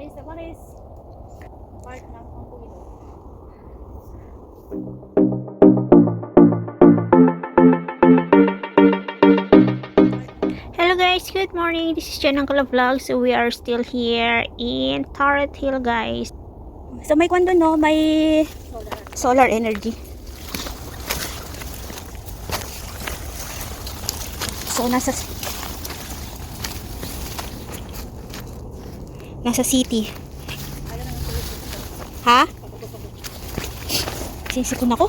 place na Paris. Part ng Pangkuilo. Hello guys, good morning. This is Jen Uncle Vlog. So we are still here in Turret Hill guys. So may kwando no, may solar energy. So nasa nasa city. Ha? Sisikon ako.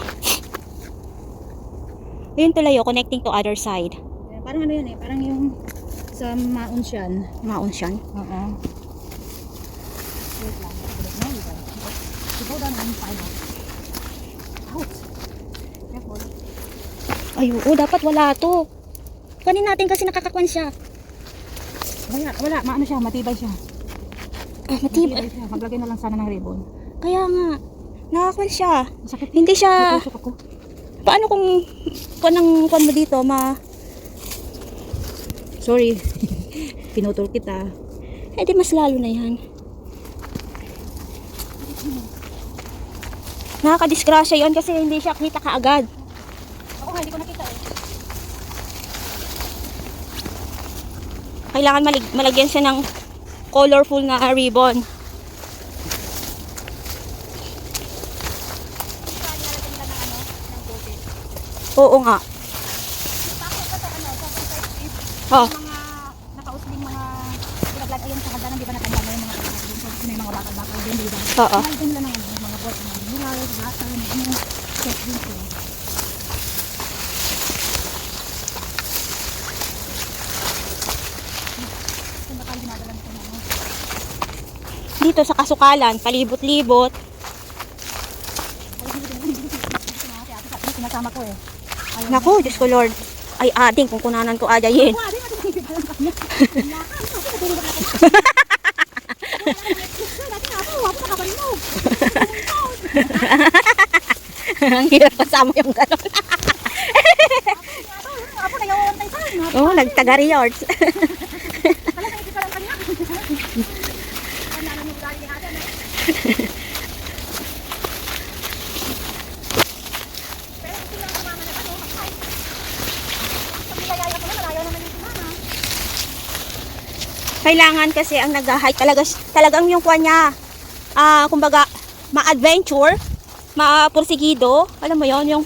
Ayun tulayo, connecting to other side. Parang ano yun eh, parang yung sa Maunsyan. Maon Oo. Lang, wait lang. Lang. Go down one five. Out. Careful. Ay, oo, dapat wala to. Kanin natin kasi nakakakwan siya. Wala, wala, maano siya, matibay siya. Ah, matibay. Maglagay na lang sana ng ribbon. Kaya nga, nakakwan siya. Masakit. Hindi siya, Natusok ako. paano kung kwan ng kwan mo dito, ma, Sorry. Pinutol kita. eh di mas lalo na yan. Nakakadisgrasya yon kasi hindi siya kita kaagad. Ako nga, hindi ko nakita eh. Kailangan malig- malagyan siya ng colorful na ribbon. Oo nga. Oh, mga nakausling mga pinaglag ayun sa hagdanan di ba natanda mo yung mga may mga din di oo. Mahal din nila ng ano, mga board, mga mineral, bata, ano, set din sila. Saan ba tayo dinadala nito na ano? Dito sa kasukalan, palibot-libot. Ko ko sinasama ko ko eh. Naku, Diyos ko Lord. Ay, ading kung kunanan ako nakabalinog. Ang hirap kasama yung gano'n. Oo, oh, nagtagari yards. Kala sa ikita lang kanya. Ang nalang yung galing natin eh. Pero ito lang sumama na ano, mag-fight. Pag nilayaya ko na, malayo naman yung sumama. Kailangan kasi ang nag-hike talaga, talagang yung kuha niya, ah, kumbaga, ma-adventure, ma-porsigido. Alam mo yon yung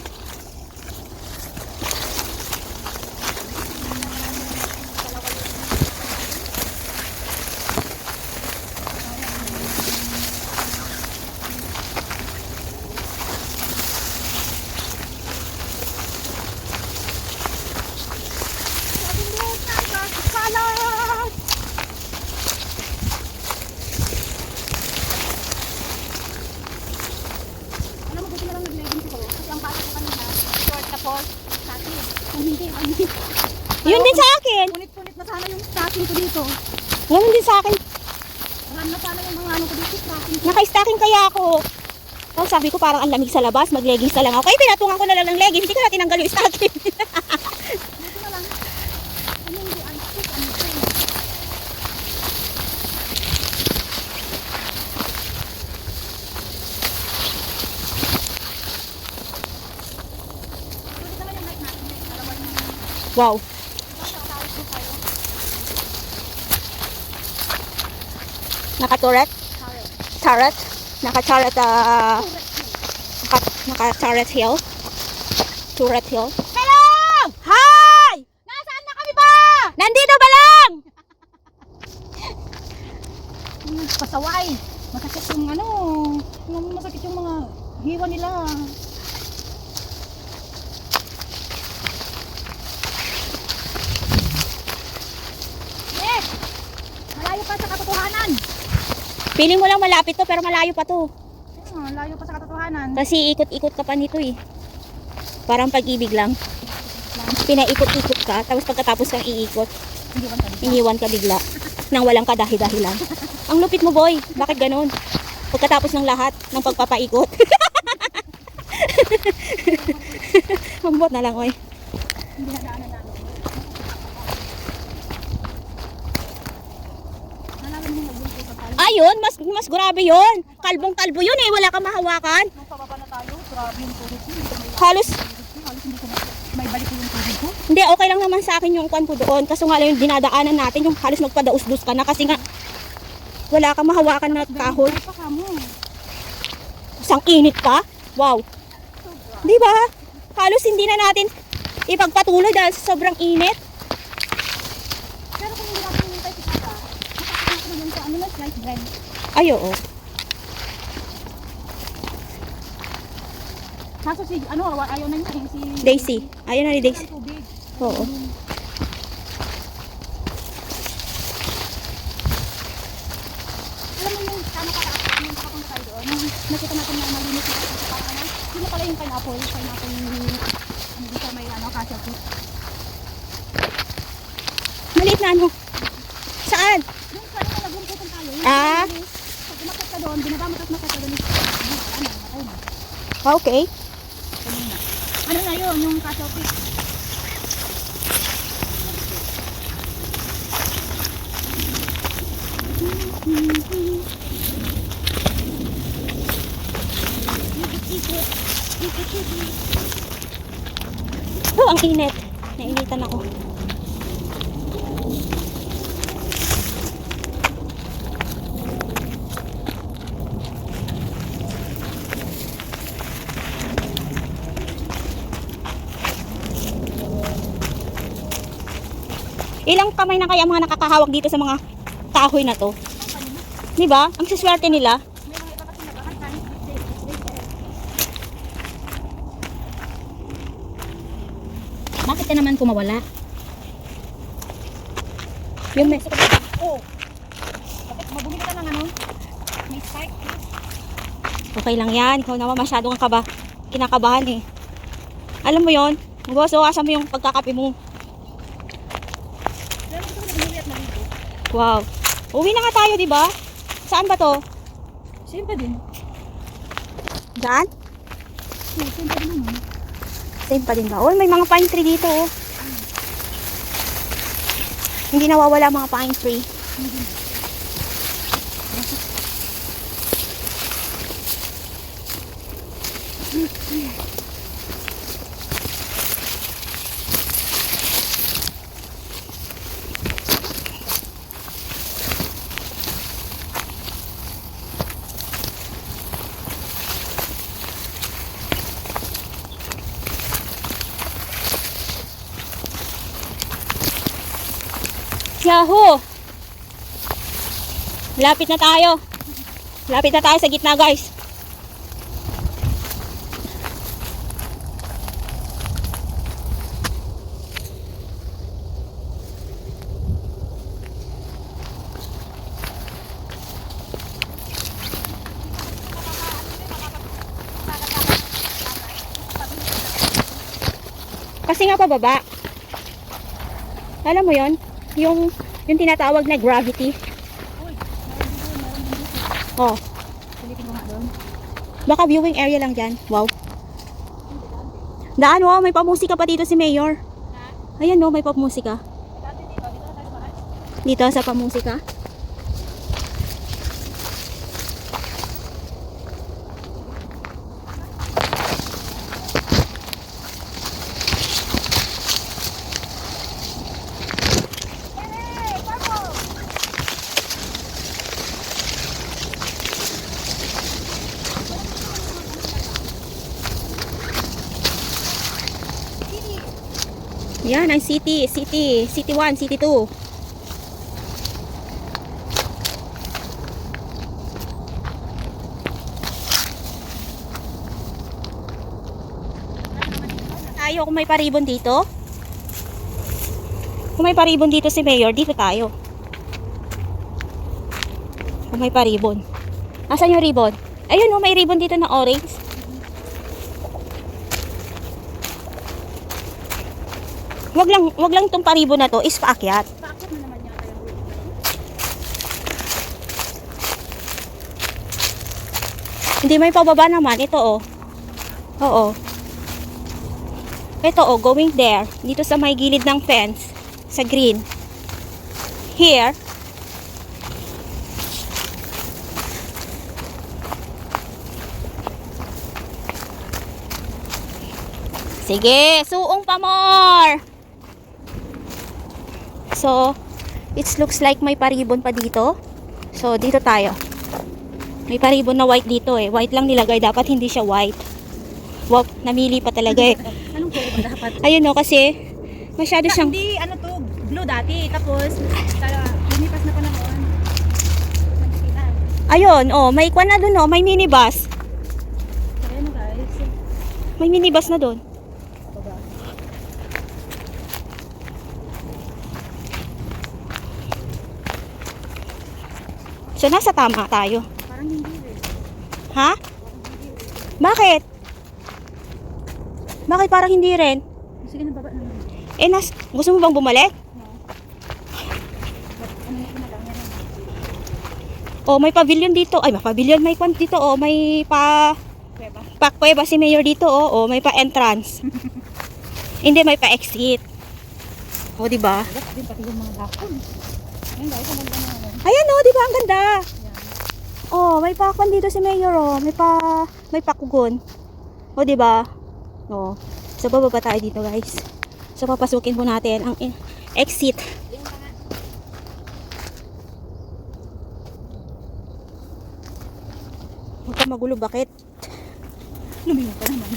Kalat! Alam mo, buti na lang nag-leggings ko. Kasi ang bata ko kanina, short tapos, satin. Kung hindi, ang Yun din sa akin. Punit-punit na sana yung satin ko dito. Yun din sa akin. Alam na sana yung mga ano ko dito, satin ko. Naka-stocking kaya ako. Oh, sabi ko parang ang lamig sa labas, mag-leggings na lang ako. Kaya pinatungan ko na lang ng leggings, hindi ko na tinanggal yung stocking. Dito na lang. Ano hindi, ang stick, ano ito. Sulit naman yung mic natin, may dalawa na. Wow. Naka-turret? Turret? Naka-turret, ah, naka, naka-turret hill? Turret hill? Hello! Hi! Nasaan na kami ba? Nandito ba lang? Hmm, pasaway. Masakit yung ano, masakit yung mga hiwa nila. Yes! Malayo pa sa katotohanan. Feeling mo lang malapit to, pero malayo pa to. Hmm, layo pa sa katotohanan. Kasi ikot-ikot ka pa nito eh. Parang pag-ibig lang. Pinaikot-ikot ka, tapos pagkatapos kang iikot, Hindi man kami. iniwan ka bigla. Nang walang kadahi-dahilan. Ang lupit mo boy, bakit ganun? Pagkatapos ng lahat ng pagpapaikot. Mambot na lang oy. Hindi na daanan namin. Nalaman mo nag-bulto sa tayo. Ay, yun, mas mas grabe yun. Kalbong-kalbo yun eh, wala kang mahawakan. Nung pababa na tayo, grabe yung tubig ko. Halos, halos hindi ko may balik yung tubig ko. hindi, okay lang naman sa akin yung kwan ko doon. Kaso nga lang yung dinadaanan natin, yung halos magpadaus-dus ka na kasi nga wala kang mahawakan na ka mo. Isang init pa. Wow. Di ba? Halos hindi na natin ipagpatuloy dahil sa sobrang init. Pero kung hindi natin yung tayo kita, naman sa ano na slice bread. Ay, oo. Kaso si, ano, ayaw na eh, si... Daisy. Ayun na ni Daisy. Oo. Alam mo yung tama ka ako, yung tayo doon, yung nakita natin na malinis na kasi sa parang ano, yun na pala yung pineapple, pineapple ano dito may ano, cashew fruit. Maliit na ano. Saan? Yung sa ano, nagumputan tayo, yung Ah. malinis. Pag umakit ka doon, binabamot at makita doon, ano, wala na, matay na. Okay. Kanina. Ano na yun, yung fruit. Oh, ang init. Nainitan ako. Ilang kamay na kaya ang mga nakakahawak dito sa mga kahoy na to? Di ba? Ang siswerte nila. Bakit ka naman kumawala? Yung may... Oh. Bakit mabumili ka ng ano? May spike. Okay lang yan. Ikaw naman masyado kang kaba, kinakabahan eh. Alam mo yon Magwasawasan mo yung pagkakape mo. Pero gusto ko na bumili at maligo. Wow. Uwi na nga tayo, di ba? Saan ba to? Siyempre din. Saan? Yeah, siyempre din naman. Same pa din ba? Oh, may mga pine tree dito oh. Hindi nawawala mga pine tree. Yahoo! Lapit na tayo. Lapit na tayo sa gitna, guys. Kasi nga pababa. Alam mo yon yung yung tinatawag na gravity. Oh, baka viewing area lang dyan. Wow. Daan, wow, may pamusika pa dito si Mayor. Ayan, no, may pamusika. Dito sa pamusika. Yan, ang city, city, city 1, city 2. tayo kung may paribon dito. Kung may paribon dito si Mayor, dito tayo. Kung may paribon. Asan yung ribbon? Ayun oh, may ribbon dito na orange. Wag lang, wag lang tong paribo na to is paakyat. Paakyat naman yata yung buhay. Hindi may pababa naman ito oh. Oo. Ito oh, going there dito sa may gilid ng fence sa green. Here Sige, suong pa more. So, it looks like may paribon pa dito. So, dito tayo. May paribon na white dito eh. White lang nilagay. Dapat hindi siya white. Wow, namili pa talaga eh. Anong kulay dapat? Ayun no, kasi masyado siyang... Hindi, ano to, blue dati. Tapos, lumipas na panahon. Ayun, oh, may kwan na dun oh. May minibus. So, ayan guys. May minibus na dun. So, nasa tama tayo. Parang hindi rin. Ha? Bakit? Bakit parang hindi rin? Sige na baba naman. Eh, nas, gusto mo bang bumalik? Na lang. Oh, may pavilion dito. Ay, may pavilion, may kwan dito. Oh, may pa... Kuweba. Pakpweba si Mayor dito. Oh, oh may pa entrance. hindi, may pa exit. Oh, di ba? Dapat din pati yung mga dakon. Ayun ganda na ano. Ayan oh, di ba? Ang ganda. Oh, may pa kwan dito si Mayor. Oh, may pa... May pakugon. Oh, di ba? Oh. So, bababa tayo dito, guys. So, papasukin po natin ang in- exit. Huwag ka magulo, bakit? Lumingon ka naman.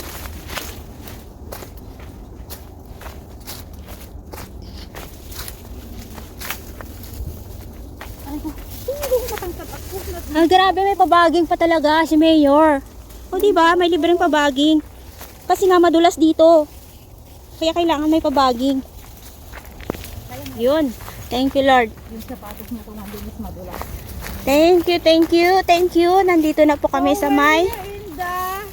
Ay ko, hindi matangkad ako. Ah, grabe, may pabaging pa talaga si Mayor. O, di ba? May libreng pabaging. Kasi nga madulas dito. Kaya kailangan may pabaging. Yun. Thank you, Lord. Yung sapatos mo kung nandun is madulas. Thank you, thank you, thank you. Nandito na po kami sa may Inda.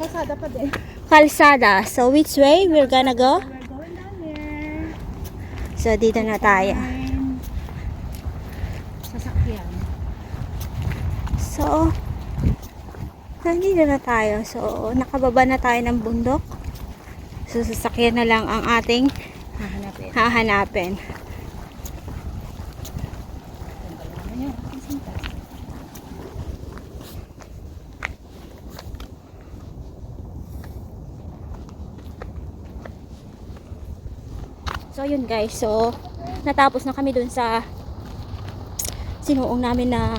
Kasada pa din. kalsada. So, which way we're gonna go? We're going down there. So, dito na tayo. Sasakyan. So, nandito na tayo. So, nakababa na tayo ng bundok. So, sasakyan na lang ang ating Hahanapin. hahanapin. So, yun guys. So, natapos na kami dun sa sinuong namin na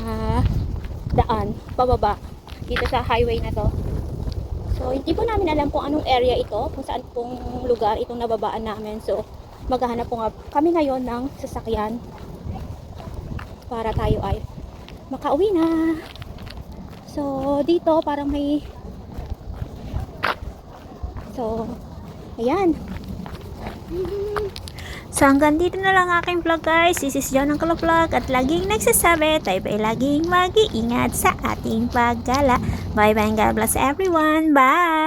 daan, pababa, dito sa highway na to. So, hindi po namin alam kung anong area ito, kung saan pong lugar itong nababaan namin. So, maghahanap po nga kami ngayon ng sasakyan para tayo ay makauwi na. So, dito parang may So, ayan. So hanggang dito na lang aking vlog guys. This is John Kala Vlog at laging nagsasabi tayo ay laging mag-iingat sa ating paggala. Bye bye and God bless everyone. Bye!